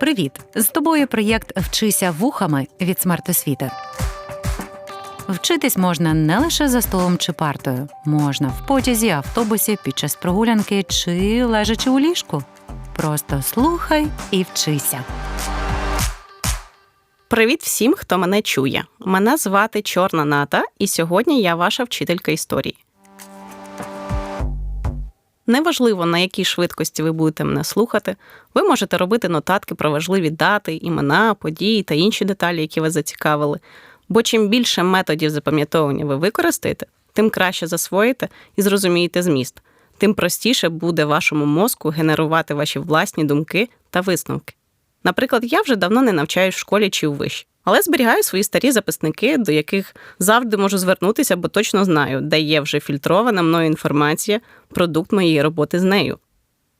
Привіт! З тобою проєкт Вчися вухами від смертосвіти. Вчитись можна не лише за столом чи партою, можна в потязі, автобусі, під час прогулянки чи лежачи у ліжку. Просто слухай і вчися. Привіт всім, хто мене чує. Мене звати Чорна Ната, і сьогодні я ваша вчителька історії. Неважливо, на якій швидкості ви будете мене слухати, ви можете робити нотатки про важливі дати, імена, події та інші деталі, які вас зацікавили. Бо чим більше методів запам'ятовування ви використаєте, тим краще засвоїте і зрозумієте зміст, тим простіше буде вашому мозку генерувати ваші власні думки та висновки. Наприклад, я вже давно не навчаюсь в школі чи у виші, але зберігаю свої старі записники, до яких завжди можу звернутися, бо точно знаю, де є вже фільтрована мною інформація, продукт моєї роботи з нею.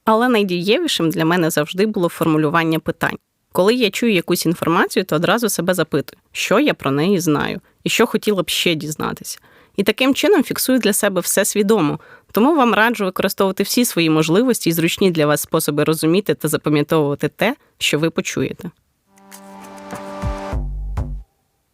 Але найдієвішим для мене завжди було формулювання питань. Коли я чую якусь інформацію, то одразу себе запитую, що я про неї знаю і що хотіла б ще дізнатися. І таким чином фіксую для себе все свідомо, тому вам раджу використовувати всі свої можливості і зручні для вас способи розуміти та запам'ятовувати те, що ви почуєте.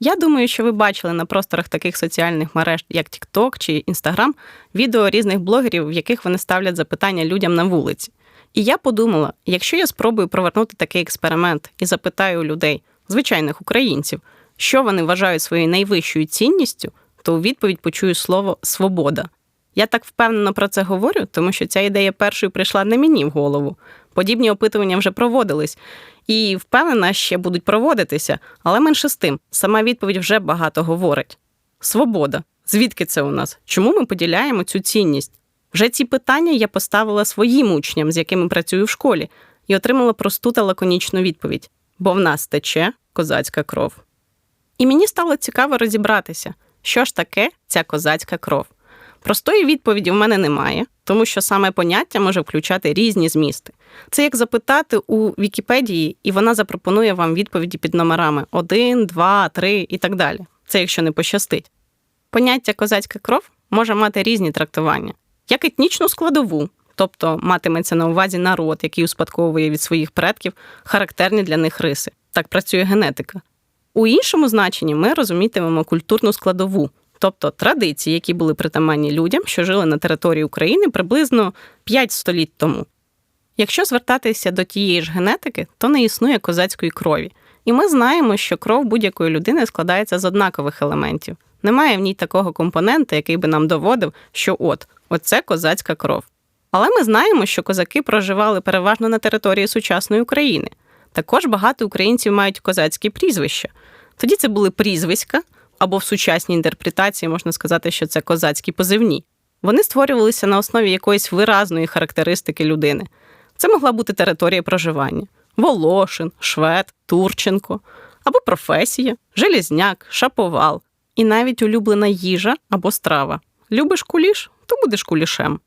Я думаю, що ви бачили на просторах таких соціальних мереж, як TikTok чи Instagram, відео різних блогерів, в яких вони ставлять запитання людям на вулиці. І я подумала: якщо я спробую провернути такий експеримент і запитаю людей, звичайних українців, що вони вважають своєю найвищою цінністю, то у відповідь почую слово свобода. Я так впевнено про це говорю, тому що ця ідея першою прийшла не мені в голову. Подібні опитування вже проводились, і впевнена, ще будуть проводитися, але менше з тим, сама відповідь вже багато говорить. Свобода. Звідки це у нас? Чому ми поділяємо цю цінність? Вже ці питання я поставила своїм учням, з якими працюю в школі, і отримала просту та лаконічну відповідь: бо в нас тече козацька кров. І мені стало цікаво розібратися, що ж таке ця козацька кров. Простої відповіді в мене немає, тому що саме поняття може включати різні змісти. Це як запитати у Вікіпедії, і вона запропонує вам відповіді під номерами 1, 2, 3 і так далі. Це якщо не пощастить. Поняття козацька кров може мати різні трактування, як етнічну складову, тобто матиметься на увазі народ, який успадковує від своїх предків характерні для них риси. Так працює генетика. У іншому значенні ми розумітимемо культурну складову, тобто традиції, які були притаманні людям, що жили на території України приблизно 5 століть тому. Якщо звертатися до тієї ж генетики, то не існує козацької крові. І ми знаємо, що кров будь-якої людини складається з однакових елементів. Немає в ній такого компонента, який би нам доводив, що от, оце козацька кров. Але ми знаємо, що козаки проживали переважно на території сучасної України. Також багато українців мають козацькі прізвища. Тоді це були прізвиська, або в сучасній інтерпретації можна сказати, що це козацькі позивні. Вони створювалися на основі якоїсь виразної характеристики людини. Це могла бути територія проживання: Волошин, Швед, Турченко, або професія, Желізняк, Шаповал, і навіть улюблена їжа або страва. Любиш куліш, то будеш кулішем.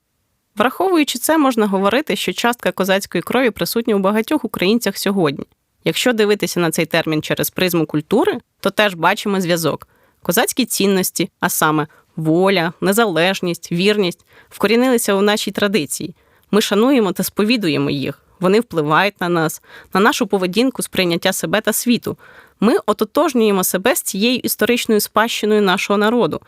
Враховуючи це, можна говорити, що частка козацької крові присутня у багатьох українцях сьогодні. Якщо дивитися на цей термін через призму культури, то теж бачимо зв'язок. Козацькі цінності, а саме воля, незалежність, вірність, вкорінилися у нашій традиції. Ми шануємо та сповідуємо їх. Вони впливають на нас, на нашу поведінку сприйняття себе та світу. Ми ототожнюємо себе з цією історичною спадщиною нашого народу.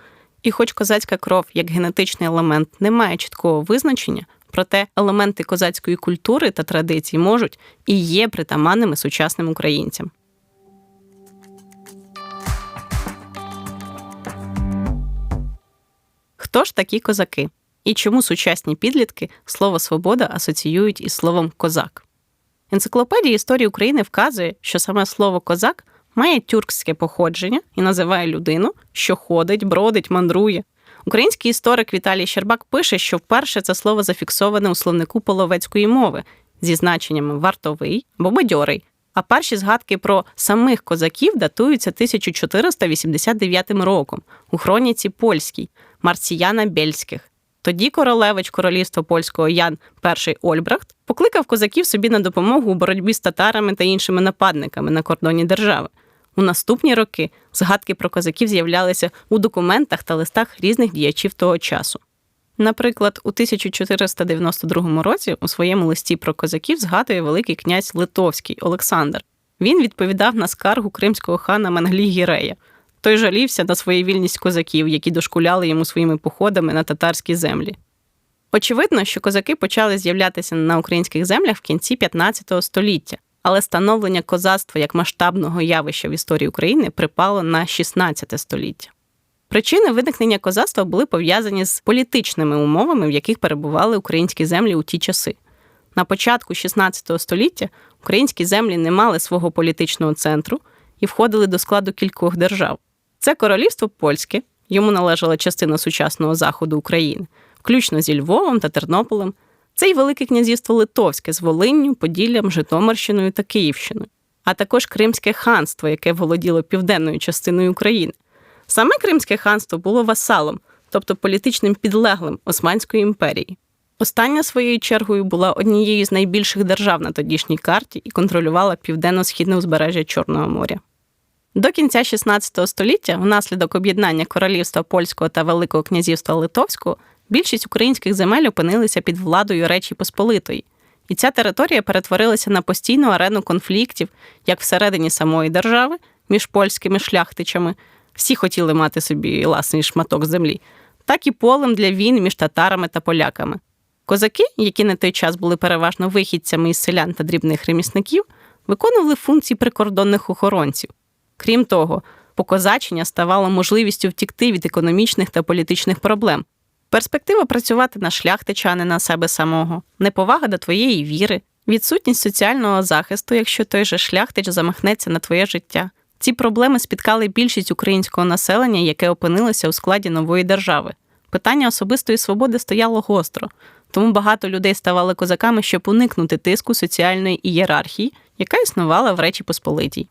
І, хоч козацька кров як генетичний елемент не має чіткого визначення, проте елементи козацької культури та традицій можуть і є притаманними сучасним українцям. Хто ж такі козаки? І чому сучасні підлітки слово свобода асоціюють із словом козак? Енциклопедія історії України вказує, що саме слово козак має тюркське походження і називає людину, що ходить, бродить, мандрує. Український історик Віталій Щербак пише, що вперше це слово зафіксоване у словнику половецької мови зі значеннями вартовий або бадьорий. А перші згадки про самих козаків датуються 1489 роком у хроніці польській Марціяна Бельських. Тоді королевич королівства польського Ян І Ольбрахт покликав козаків собі на допомогу у боротьбі з татарами та іншими нападниками на кордоні держави. У наступні роки згадки про козаків з'являлися у документах та листах різних діячів того часу. Наприклад, у 1492 році у своєму листі про козаків згадує великий князь Литовський Олександр. Він відповідав на скаргу кримського хана Менглі Гірея. Той жалівся на своєвільність козаків, які дошкуляли йому своїми походами на татарські землі. Очевидно, що козаки почали з'являтися на українських землях в кінці 15 століття, але становлення козацтва як масштабного явища в історії України припало на 16 століття. Причини виникнення козацтва були пов'язані з політичними умовами, в яких перебували українські землі у ті часи. На початку 16 століття українські землі не мали свого політичного центру і входили до складу кількох держав. Це королівство польське, йому належала частина сучасного заходу України, включно зі Львовом та Тернополем. Це й Велике князівство Литовське з Волинню, Поділлям, Житомирщиною та Київщиною, а також Кримське ханство, яке володіло південною частиною України. Саме Кримське ханство було васалом, тобто політичним підлеглим Османської імперії. Остання своєю чергою була однією з найбільших держав на тодішній карті і контролювала південно-східне узбережжя Чорного моря. До кінця 16 століття, внаслідок об'єднання королівства польського та Великого князівства Литовського, більшість українських земель опинилися під владою Речі Посполитої, і ця територія перетворилася на постійну арену конфліктів як всередині самої держави між польськими шляхтичами, всі хотіли мати собі власний шматок землі, так і полем для війн між татарами та поляками. Козаки, які на той час були переважно вихідцями із селян та дрібних ремісників, виконували функції прикордонних охоронців. Крім того, покозачення ставало можливістю втікти від економічних та політичних проблем. Перспектива працювати на шляхтича, не на себе самого, неповага до твоєї віри, відсутність соціального захисту, якщо той же шляхтич замахнеться на твоє життя. Ці проблеми спіткали більшість українського населення, яке опинилося у складі нової держави. Питання особистої свободи стояло гостро, тому багато людей ставали козаками, щоб уникнути тиску соціальної ієрархії, яка існувала в Речі Посполитій.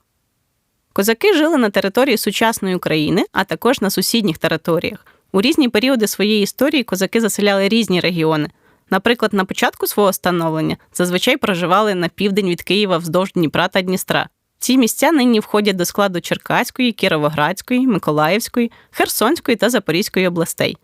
Козаки жили на території сучасної України, а також на сусідніх територіях. У різні періоди своєї історії козаки заселяли різні регіони. Наприклад, на початку свого становлення зазвичай проживали на південь від Києва вздовж Дніпра та Дністра. Ці місця нині входять до складу Черкаської, Кіровоградської, Миколаївської, Херсонської та Запорізької областей.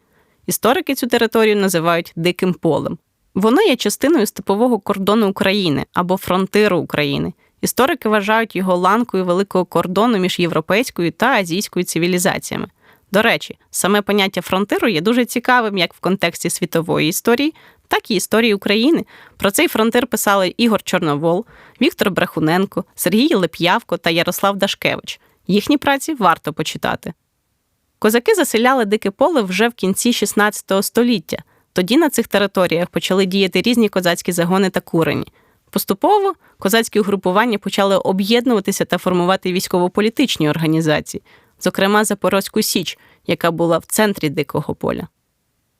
Історики цю територію називають Диким полем. Воно є частиною степового кордону України або фронтиру України. Історики вважають його ланкою великого кордону між європейською та азійською цивілізаціями. До речі, саме поняття фронтиру є дуже цікавим як в контексті світової історії, так і історії України. Про цей фронтир писали Ігор Чорновол, Віктор Брехуненко, Сергій Леп'явко та Ярослав Дашкевич. Їхні праці варто почитати. Козаки заселяли дике поле вже в кінці 16 століття. Тоді на цих територіях почали діяти різні козацькі загони та курені. Поступово козацькі угрупування почали об'єднуватися та формувати військово-політичні організації, зокрема Запорозьку Січ, яка була в центрі Дикого поля.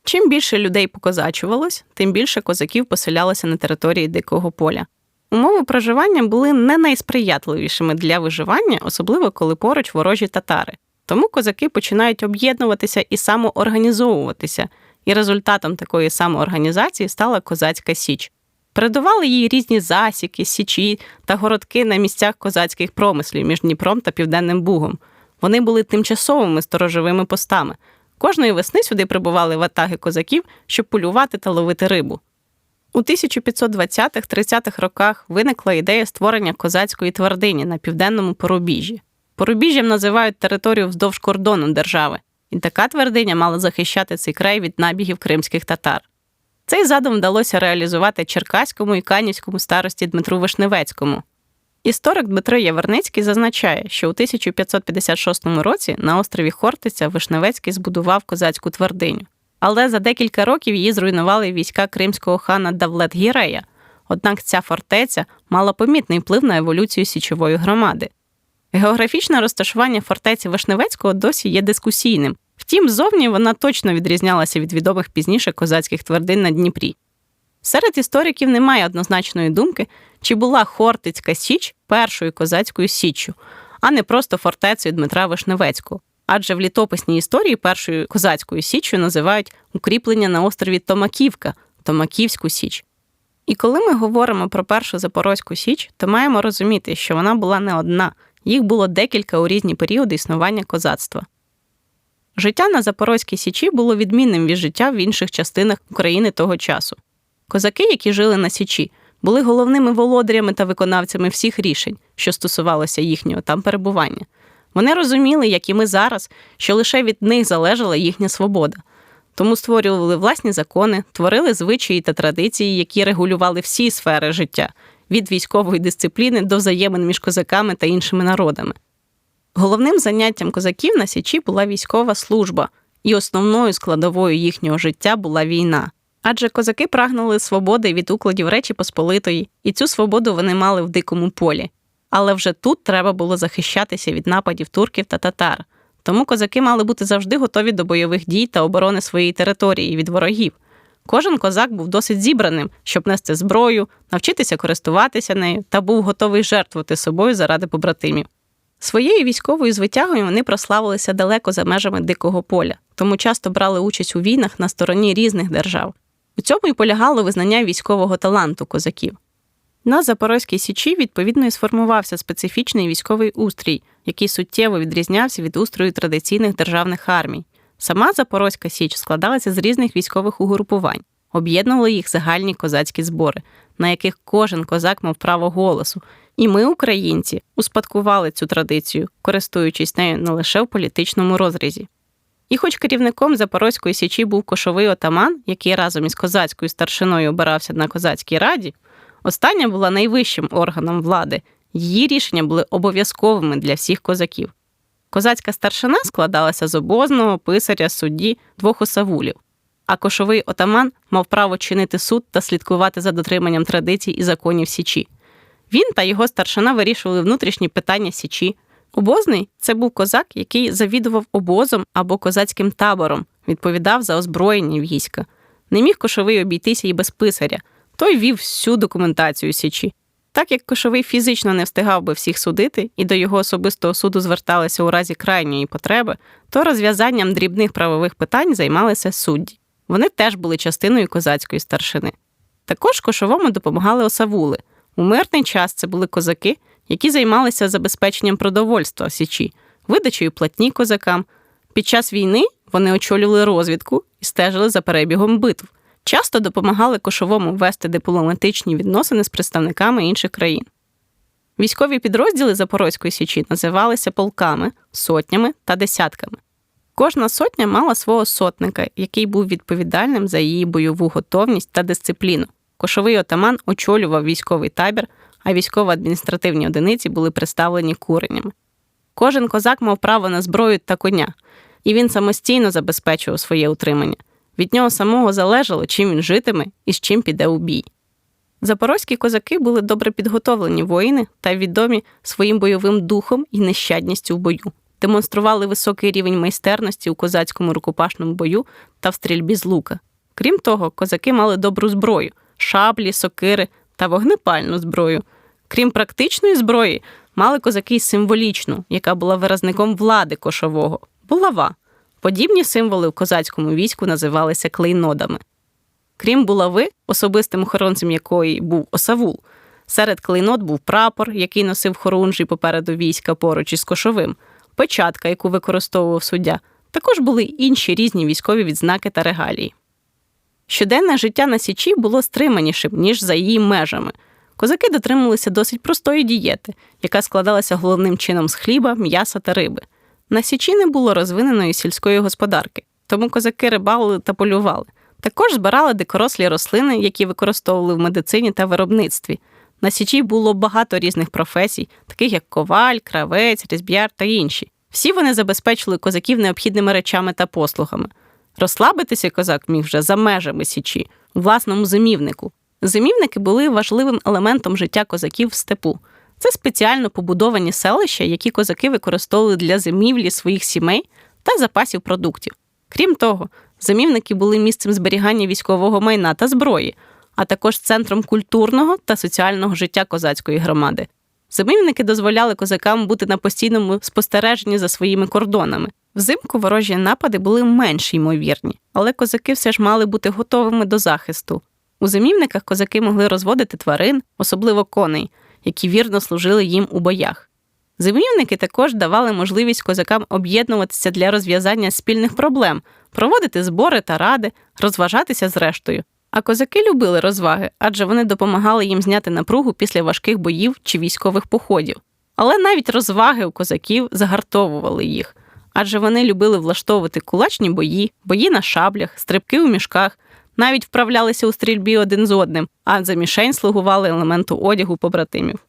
Чим більше людей покозачувалось, тим більше козаків поселялося на території Дикого поля. Умови проживання були не найсприятливішими для виживання, особливо коли поруч ворожі татари. Тому козаки починають об'єднуватися і самоорганізовуватися, і результатом такої самоорганізації стала козацька січ. Передували їй різні засіки, січі та городки на місцях козацьких промислів між Дніпром та Південним Бугом. Вони були тимчасовими сторожовими постами. Кожної весни сюди прибували ватаги козаків, щоб полювати та ловити рибу. У 1520-30-х роках виникла ідея створення козацької твердині на південному порубіжжі. Порубіжжям називають територію вздовж кордону держави, і така твердиня мала захищати цей край від набігів кримських татар. Цей задум вдалося реалізувати Черкаському і Канівському старості Дмитру Вишневецькому. Історик Дмитро Яверницький зазначає, що у 1556 році на острові Хортиця Вишневецький збудував козацьку твердиню. Але за декілька років її зруйнували війська кримського хана Давлет Гірея. Однак ця фортеця мала помітний вплив на еволюцію січової громади. Географічне розташування фортеці Вишневецького досі є дискусійним. Втім, зовні вона точно відрізнялася від відомих пізніше козацьких твердин на Дніпрі. Серед істориків немає однозначної думки, чи була Хортицька Січ першою козацькою січчю, а не просто фортецею Дмитра Вишневецького. Адже в літописній історії першою козацькою січчю називають укріплення на острові Томаківка, Томаківську Січ. І коли ми говоримо про першу Запорозьку Січ, то маємо розуміти, що вона була не одна, їх було декілька у різні періоди існування козацтва. Життя на Запорозькій Січі було відмінним від життя в інших частинах України того часу. Козаки, які жили на Січі, були головними володарями та виконавцями всіх рішень, що стосувалося їхнього там перебування. Вони розуміли, як і ми зараз, що лише від них залежала їхня свобода. Тому створювали власні закони, творили звичаї та традиції, які регулювали всі сфери життя від військової дисципліни до взаємин між козаками та іншими народами. Головним заняттям козаків на Січі була військова служба, і основною складовою їхнього життя була війна. Адже козаки прагнули свободи від укладів Речі Посполитої, і цю свободу вони мали в дикому полі. Але вже тут треба було захищатися від нападів турків та татар. Тому козаки мали бути завжди готові до бойових дій та оборони своєї території від ворогів. Кожен козак був досить зібраним, щоб нести зброю, навчитися користуватися нею та був готовий жертвувати собою заради побратимів. Своєю військовою звитягою вони прославилися далеко за межами дикого поля, тому часто брали участь у війнах на стороні різних держав. У цьому і полягало визнання військового таланту козаків. На Запорозькій Січі, відповідно, і сформувався специфічний військовий устрій, який суттєво відрізнявся від устрою традиційних державних армій. Сама Запорозька Січ складалася з різних військових угрупувань, об'єднували їх загальні козацькі збори, на яких кожен козак мав право голосу. І ми, українці, успадкували цю традицію, користуючись нею не лише в політичному розрізі. І хоч керівником Запорозької січі був кошовий отаман, який разом із козацькою старшиною обирався на козацькій раді, остання була найвищим органом влади. Її рішення були обов'язковими для всіх козаків. Козацька старшина складалася з обозного, писаря, судді, двох осавулів. А кошовий отаман мав право чинити суд та слідкувати за дотриманням традицій і законів Січі. Він та його старшина вирішували внутрішні питання Січі. Обозний це був козак, який завідував обозом або козацьким табором, відповідав за озброєння війська. Не міг кошовий обійтися і без писаря. Той вів всю документацію Січі. Так як кошовий фізично не встигав би всіх судити і до його особистого суду зверталися у разі крайньої потреби, то розв'язанням дрібних правових питань займалися судді. Вони теж були частиною козацької старшини. Також кошовому допомагали осавули. У мирний час це були козаки, які займалися забезпеченням продовольства Січі, видачею платні козакам. Під час війни вони очолювали розвідку і стежили за перебігом битв. Часто допомагали кошовому вести дипломатичні відносини з представниками інших країн. Військові підрозділи Запорозької Січі називалися полками, сотнями та десятками. Кожна сотня мала свого сотника, який був відповідальним за її бойову готовність та дисципліну. Кошовий отаман очолював військовий табір, а військово-адміністративні одиниці були представлені куренями. Кожен козак мав право на зброю та коня, і він самостійно забезпечував своє утримання. Від нього самого залежало, чим він житиме і з чим піде у бій. Запорозькі козаки були добре підготовлені воїни та відомі своїм бойовим духом і нещадністю в бою, демонстрували високий рівень майстерності у козацькому рукопашному бою та в стрільбі з лука. Крім того, козаки мали добру зброю шаблі, сокири та вогнепальну зброю. Крім практичної зброї, мали козаки й символічну, яка була виразником влади кошового булава. Подібні символи в козацькому війську називалися клейнодами. Крім булави, особистим охоронцем якої був осавул. Серед клейнот був прапор, який носив хорунжий попереду війська поруч із кошовим, печатка, яку використовував суддя. Також були інші різні військові відзнаки та регалії. Щоденне життя на Січі було стриманішим, ніж за її межами. Козаки дотримувалися досить простої дієти, яка складалася головним чином з хліба, м'яса та риби. На Січі не було розвиненої сільської господарки, тому козаки рибалили та полювали. Також збирали дикорослі рослини, які використовували в медицині та виробництві. На Січі було багато різних професій, таких як коваль, кравець, різб'яр та інші. Всі вони забезпечили козаків необхідними речами та послугами. Розслабитися козак міг вже за межами Січі, у власному зимівнику. Зимівники були важливим елементом життя козаків в степу. Це спеціально побудовані селища, які козаки використовували для зимівлі своїх сімей та запасів продуктів. Крім того, зимівники були місцем зберігання військового майна та зброї, а також центром культурного та соціального життя козацької громади. Зимівники дозволяли козакам бути на постійному спостереженні за своїми кордонами. Взимку ворожі напади були менш ймовірні, але козаки все ж мали бути готовими до захисту. У зимівниках козаки могли розводити тварин, особливо коней, які вірно служили їм у боях. Зимівники також давали можливість козакам об'єднуватися для розв'язання спільних проблем, проводити збори та ради, розважатися з рештою. А козаки любили розваги, адже вони допомагали їм зняти напругу після важких боїв чи військових походів. Але навіть розваги у козаків загартовували їх, адже вони любили влаштовувати кулачні бої, бої на шаблях, стрибки у мішках, навіть вправлялися у стрільбі один з одним, а за мішень слугували елементу одягу побратимів.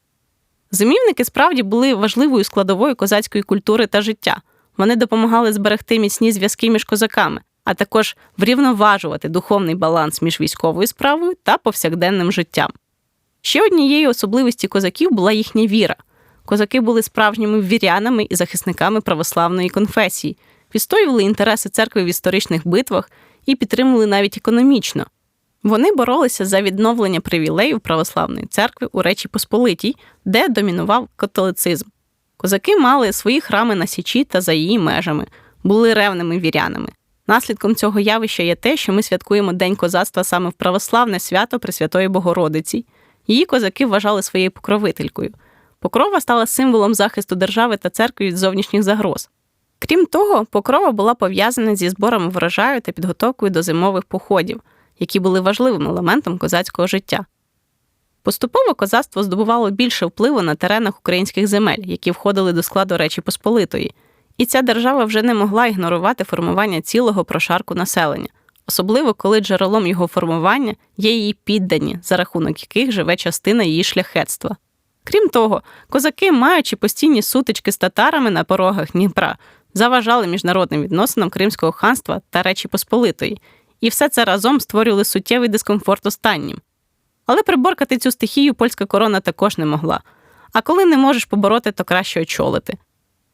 Зимівники справді були важливою складовою козацької культури та життя. Вони допомагали зберегти міцні зв'язки між козаками, а також врівноважувати духовний баланс між військовою справою та повсякденним життям. Ще однією особливістю козаків була їхня віра. Козаки були справжніми вірянами і захисниками православної конфесії, відстоювали інтереси церкви в історичних битвах і підтримували навіть економічно. Вони боролися за відновлення привілеїв православної церкви у Речі Посполитій, де домінував католицизм. Козаки мали свої храми на Січі та за її межами, були ревними вірянами. Наслідком цього явища є те, що ми святкуємо День козацтва саме в православне свято Пресвятої Богородиці. Її козаки вважали своєю покровителькою. Покрова стала символом захисту держави та церкви від зовнішніх загроз. Крім того, покрова була пов'язана зі збором врожаю та підготовкою до зимових походів, які були важливим елементом козацького життя. Поступово козацтво здобувало більше впливу на теренах українських земель, які входили до складу Речі Посполитої, і ця держава вже не могла ігнорувати формування цілого прошарку населення, особливо коли джерелом його формування є її піддані, за рахунок яких живе частина її шляхетства. Крім того, козаки, маючи постійні сутички з татарами на порогах Дніпра, заважали міжнародним відносинам Кримського ханства та Речі Посполитої, і все це разом створювали суттєвий дискомфорт останнім. Але приборкати цю стихію польська корона також не могла. А коли не можеш побороти, то краще очолити.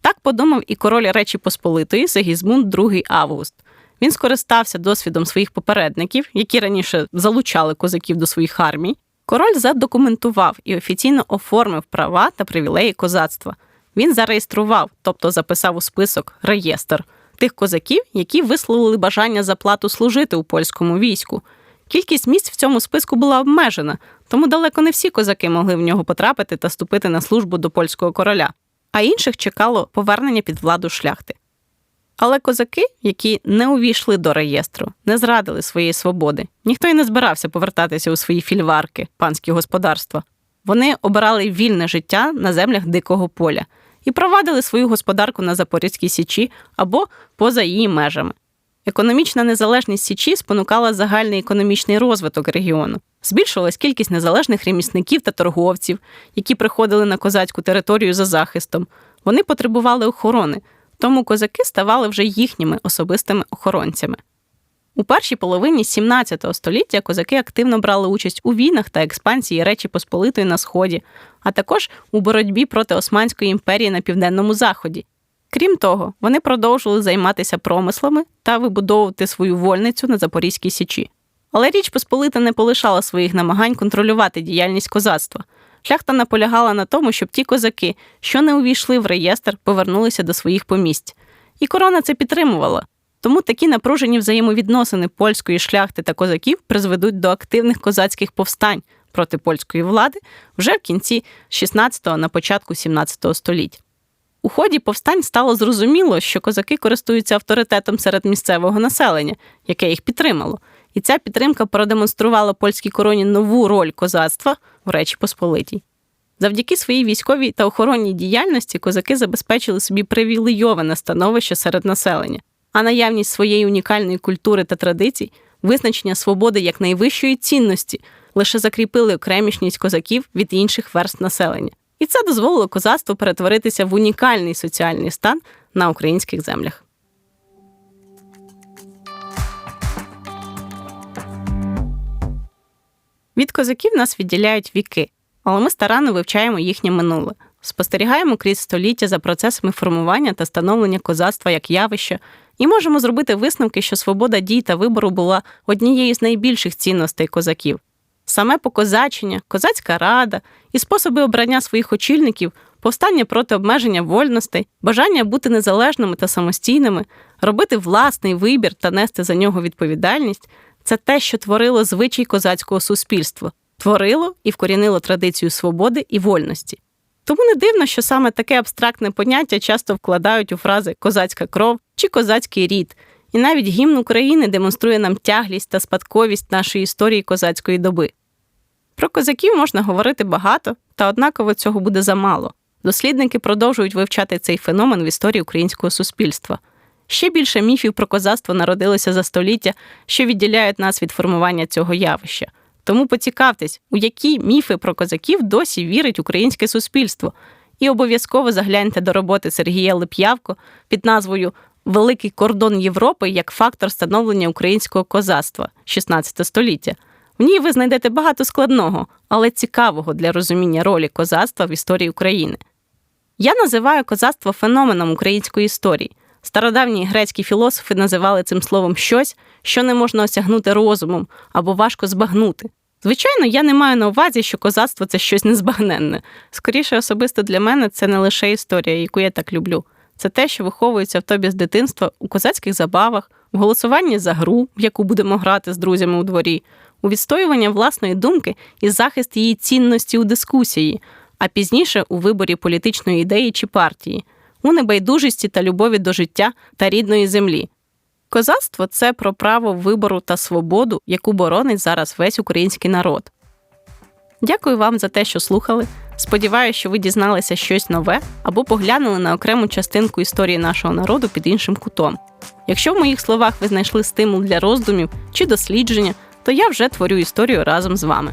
Так подумав і король Речі Посполитої Сегізмунд II Август. Він скористався досвідом своїх попередників, які раніше залучали козаків до своїх армій. Король задокументував і офіційно оформив права та привілеї козацтва. Він зареєстрував, тобто записав у список реєстр тих козаків, які висловили бажання за плату служити у польському війську. Кількість місць в цьому списку була обмежена, тому далеко не всі козаки могли в нього потрапити та ступити на службу до польського короля, а інших чекало повернення під владу шляхти. Але козаки, які не увійшли до реєстру, не зрадили своєї свободи. Ніхто й не збирався повертатися у свої фільварки, панські господарства. Вони обирали вільне життя на землях дикого поля і провадили свою господарку на Запорізькій Січі або поза її межами. Економічна незалежність Січі спонукала загальний економічний розвиток регіону. Збільшувалась кількість незалежних ремісників та торговців, які приходили на козацьку територію за захистом. Вони потребували охорони, тому козаки ставали вже їхніми особистими охоронцями. У першій половині 17 століття козаки активно брали участь у війнах та експансії Речі Посполитої на Сході, а також у боротьбі проти Османської імперії на південному заході. Крім того, вони продовжували займатися промислами та вибудовувати свою вольницю на Запорізькій Січі. Але Річ Посполита не полишала своїх намагань контролювати діяльність козацтва. Шляхта наполягала на тому, щоб ті козаки, що не увійшли в реєстр, повернулися до своїх помість. І корона це підтримувала. Тому такі напружені взаємовідносини польської шляхти та козаків призведуть до активних козацьких повстань проти польської влади вже в кінці 16-го на початку 17-го століття. У ході повстань стало зрозуміло, що козаки користуються авторитетом серед місцевого населення, яке їх підтримало. І ця підтримка продемонструвала польській короні нову роль козацтва в Речі Посполитій. Завдяки своїй військовій та охоронній діяльності козаки забезпечили собі привілейоване становище серед населення, а наявність своєї унікальної культури та традицій, визначення свободи як найвищої цінності лише закріпили окремішність козаків від інших верст населення. І це дозволило козацтву перетворитися в унікальний соціальний стан на українських землях. Від козаків нас відділяють віки, але ми старанно вивчаємо їхнє минуле, спостерігаємо крізь століття за процесами формування та становлення козацтва як явища, і можемо зробити висновки, що свобода дій та вибору була однією з найбільших цінностей козаків. Саме покозачення, козацька рада і способи обрання своїх очільників, повстання проти обмеження вольностей, бажання бути незалежними та самостійними, робити власний вибір та нести за нього відповідальність це те, що творило звичай козацького суспільства, творило і вкорінило традицію свободи і вольності. Тому не дивно, що саме таке абстрактне поняття часто вкладають у фрази козацька кров чи козацький рід, і навіть гімн України демонструє нам тяглість та спадковість нашої історії козацької доби. Про козаків можна говорити багато, та однаково цього буде замало. Дослідники продовжують вивчати цей феномен в історії українського суспільства. Ще більше міфів про козацтво народилося за століття, що відділяють нас від формування цього явища. Тому поцікавтесь, у які міфи про козаків досі вірить українське суспільство, і обов'язково загляньте до роботи Сергія Лип'явко під назвою Великий кордон Європи як фактор становлення українського козацтва 16 століття. В ній ви знайдете багато складного, але цікавого для розуміння ролі козацтва в історії України. Я називаю козацтво феноменом української історії. Стародавні грецькі філософи називали цим словом щось, що не можна осягнути розумом або важко збагнути. Звичайно, я не маю на увазі, що козацтво це щось незбагненне. Скоріше, особисто для мене це не лише історія, яку я так люблю. Це те, що виховується в тобі з дитинства у козацьких забавах, в голосуванні за гру, в яку будемо грати з друзями у дворі, у відстоювання власної думки і захист її цінності у дискусії, а пізніше у виборі політичної ідеї чи партії, у небайдужості та любові до життя та рідної землі. Козацтво це про право вибору та свободу, яку боронить зараз весь український народ. Дякую вам за те, що слухали. Сподіваюся, що ви дізналися щось нове або поглянули на окрему частинку історії нашого народу під іншим кутом. Якщо в моїх словах ви знайшли стимул для роздумів чи дослідження, то я вже творю історію разом з вами.